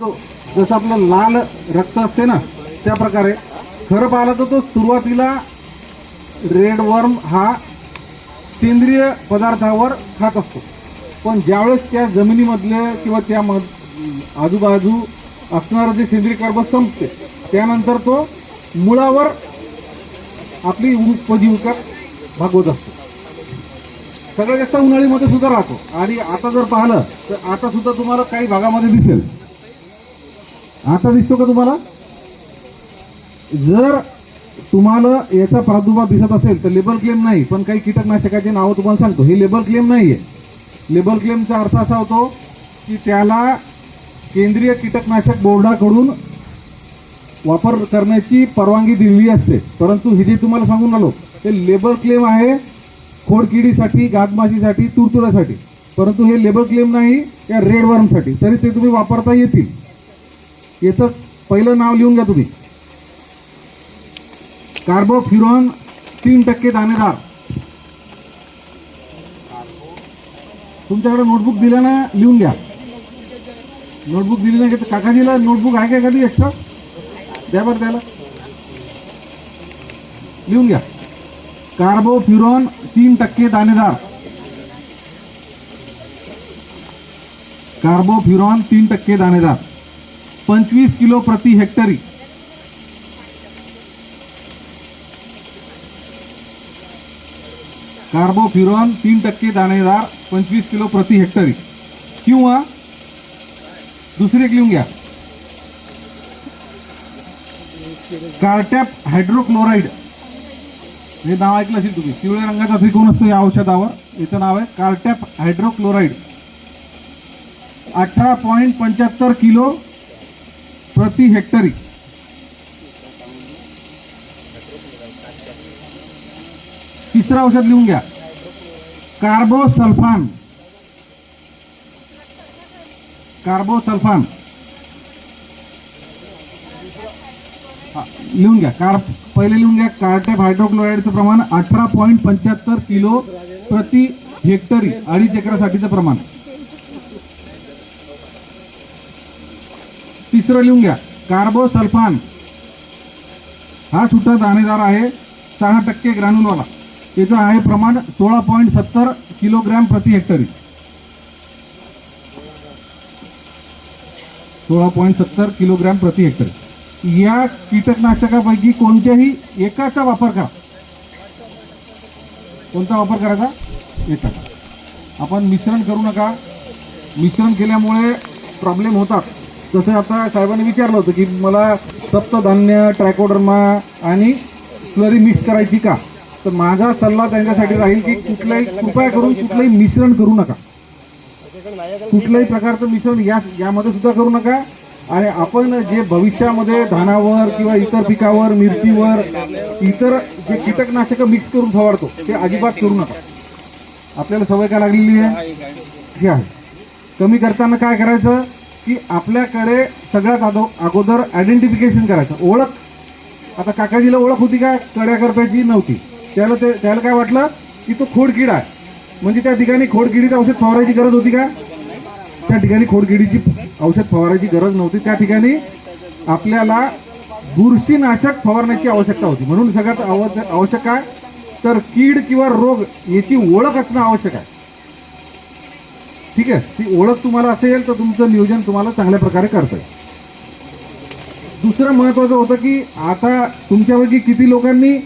हो. जसं आपलं लाल रक्त असते ना त्या प्रकारे. खरं पाहिलं तर तो सुरुवातीला रेड वर्म हा सेंद्रिय पदार्थावर खात असतो. पण ज्यावेळेस त्या जमिनीमधले किंवा त्या आजूबाजू असणारं जे सेंद्रिय कार्ब संपते त्यानंतर तो मुळावर आपली उपजीविका भागवत असतो. सगळ्यात जास्त उन्हाळीमध्ये सुद्धा राहतो. आणि आता जर पाहिलं तर आता सुद्धा तुम्हाला काही भागामध्ये दिसेल. आता दिसतो का तुम्हाला? जर तुम्हाला याचा प्रादुर्भाव दिसत असेल तर लेबल क्लेम नाही पण काही कीटकनाशकाची नावं तुम्हाला सांगतो. हे लेबल क्लेम नाही आहे लेबल क्लेमचा अर्थ असा होतो की त्याला केंद्रीय कीटकनाशक बोर्डाकडून वापर करण्याची परवानगी दिलेली असते. परंतु हे जे तुम्हाला सांगून आलो ते लेबल क्लेम आहे खोडकिडीसाठी गादमाशीसाठी तुरतुऱ्यासाठी. परंतु हे लेबल क्लेम नाही या रेड वर्मसाठी तरी ते तुम्ही वापरता येतील. याचं पहिलं नाव लिहून घ्या तुम्ही. कार्बोफ्युरॉन तीन टक्के दाणेदार. तुमच्याकडे नोटबुक दिलं ना लिहून घ्या. नोटबुक दिली नाही तर काकाजीला नोटबुक आहे का एखादी एक्स्ट्रा द्या बरं त्याला. लिहून घ्या. कार्बोफ्युरॉन तीन टक्के दाणेदार. कार्बोफ्युरॉन तीन टक्के दाणेदार. पंचवीस किलो प्रति हेक्टरी. कार्बोफिरॉन तीन टक्के दाणेदार पंचवीस किलो प्रति हेक्टरी. किंवा दुसरी एक लिहून घ्या. Cartap hydrochloride. हे नाव ऐकलं असेल तुम्ही. पिवळ्या रंगाचा त्रिकोण असतो या औषधावर. याचं नाव आहे कार्टॅप हायड्रोक्लोराईड. अठरा पॉईंट पंच्याहत्तर किलो प्रति हेक्टरी. तिसरं औषध लिहून घ्या. कार्बोसल्फान. कार्बोसल्फान. लिहून घ्या. कार पहिले लिहून घ्या. कार्टे हायड्रोक्लोराईडचं प्रमाण अठरा पॉईंट पंच्याहत्तर किलो प्रति हेक्टरी अडीच एकरासाठीचं प्रमाण. तिसरं लिहून घ्या. कार्बोसल्फान. हा सुद्धा दाणेदार आहे. सहा टक्के ग्रॅन्युलवाला. त्याचं आहे प्रमाण सोळा पॉईंट सत्तर किलोग्रॅम प्रति हेक्टरी. सोळा पॉईंट सत्तर किलोग्रॅम प्रति हेक्टरी. या कीटकनाशकापैकी कोणत्याही एकाचा वापर करा. कोणता वापर करायचा? एकाचा. आपण मिश्रण करू नका. मिश्रण केल्यामुळे प्रॉब्लेम होतात. जसं आता साहेबांनी विचारलं होतं की मला सप्तधान्य ट्रॅकोडर्मा आणि स्लरी मिक्स करायची का? तर माझा सल्ला त्यांच्यासाठी राहील की कुठल्याही कृपया करून कुठलंही मिश्रण करू नका. कुठल्याही प्रकारचं मिश्रण या यामध्ये सुद्धा करू नका. आणि आपण जे भविष्यामध्ये धानावर किंवा इतर पिकावर मिरचीवर इतर जे कीटकनाशकं मिक्स करून फवारतो ते अजिबात करू नका. आपल्याला सवय काय लागलेली आहे? हे आहे. कमी करताना काय करायचं? की आपल्याकडे सगळ्यात अगो अगोदर आयडेंटिफिकेशन करायचं. ओळख आता काकाजीला ओळख होती का? कड्या करप्याची नव्हती. त्याला ते त्याला काय वाटलं? की तो खोडकिडा आहे. म्हणजे त्या ठिकाणी खोडकिडीचं औषध फवारायची गरज होती का? त्या ठिकाणी खोडकिडीची औषध फवारायची गरज नव्हती. त्या ठिकाणी आपल्याला बुरशीनाशक फवारण्याची आवश्यकता होती. म्हणून सगळ्यात आवश्यक आहे तर कीड किंवा रोग याची ओळख असणं आवश्यक आहे. ठीक आहे. ती ओळख तुम्हाला असेल तर तुमचं नियोजन तुम्हाला चांगल्या प्रकारे करता येईल. दुसरं महत्वाचं होतं की आता तुमच्यापैकी किती लोकांनी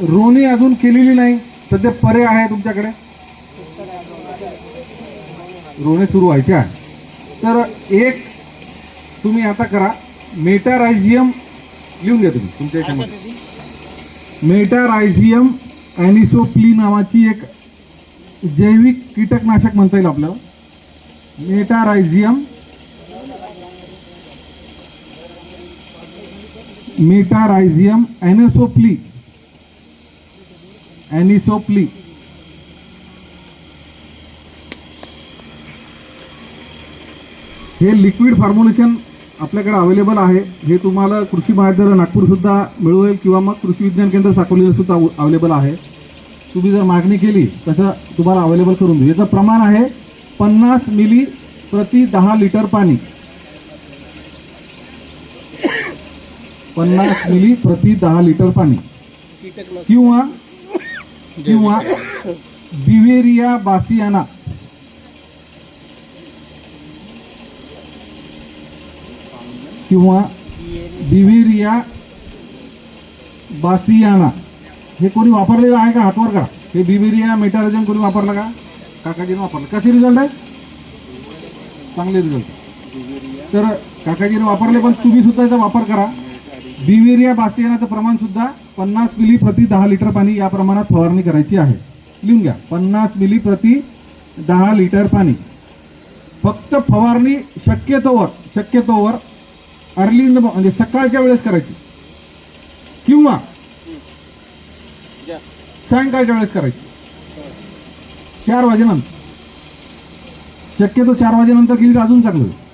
रोणी अजून केलेली नाही सध्या पर्याय आहे तुमच्याकडे? रोणे सुरू व्हायचे आहे. तर एक तुम्ही आता करा. मेटारायझियम लिहून घ्या तुम्ही तुमच्या याच्यामध्ये. मेटारायझियम अॅनिसोप्ली नावाची एक जैविक कीटकनाशक म्हणता येईल आपल्याला. मेटारायझियम मेटारायझियम ॲनेसोप्ली ॲनिसोप्ली हे लिक्विड फॉर्म्युलेशन आपल्याकडे अवेलेबल आहे. हे तुम्हाला कृषी महाविद्यालय नागपूरसुद्धा मिळवेल किंवा मग कृषी विज्ञान केंद्र साकोलीला सुद्धा अवेलेबल आहे. तुम्ही जर मागणी केली तसं तुम्हाला अवेलेबल करून देऊ. याचं प्रमाण आहे पन्नास मिली प्रति दहा लिटर पाणी. पन्नास मिली प्रति दहा लिटर पाणी. किंवा किंवा बिवेरिया बासियाना. किंवा बिवेरिया बासियाना. हे कोणी वापरलेलं आहे का हातवर का? हे बिवेरिया मेटारजन कोणी वापरलं का? काकाजीनं वापरलं. कसे रिझल्ट आहे चांगले रिझल्ट तर काकाजीनं वापरले पण तुम्ही सुद्धा याचा वापर करा. बिवेरिया बासियानाचं प्रमाण सुद्धा पन्नास मिली प्रति दहा लिटर पाणी या प्रमाणात फवारणी करायची आहे. लिहून घ्या. पन्नास मिली प्रति दहा लिटर पाणी. फक्त फवारणी शक्यतोवर शक्यतोवर अर्ली इन द म्हणजे सकाळच्या वेळेस करायची. किंवा सायंकाळच्या वेळेस करायची. चार वाजेनंतर. शक्यतो चार वाजेनंतर केली तर अजून चांगलं होईल.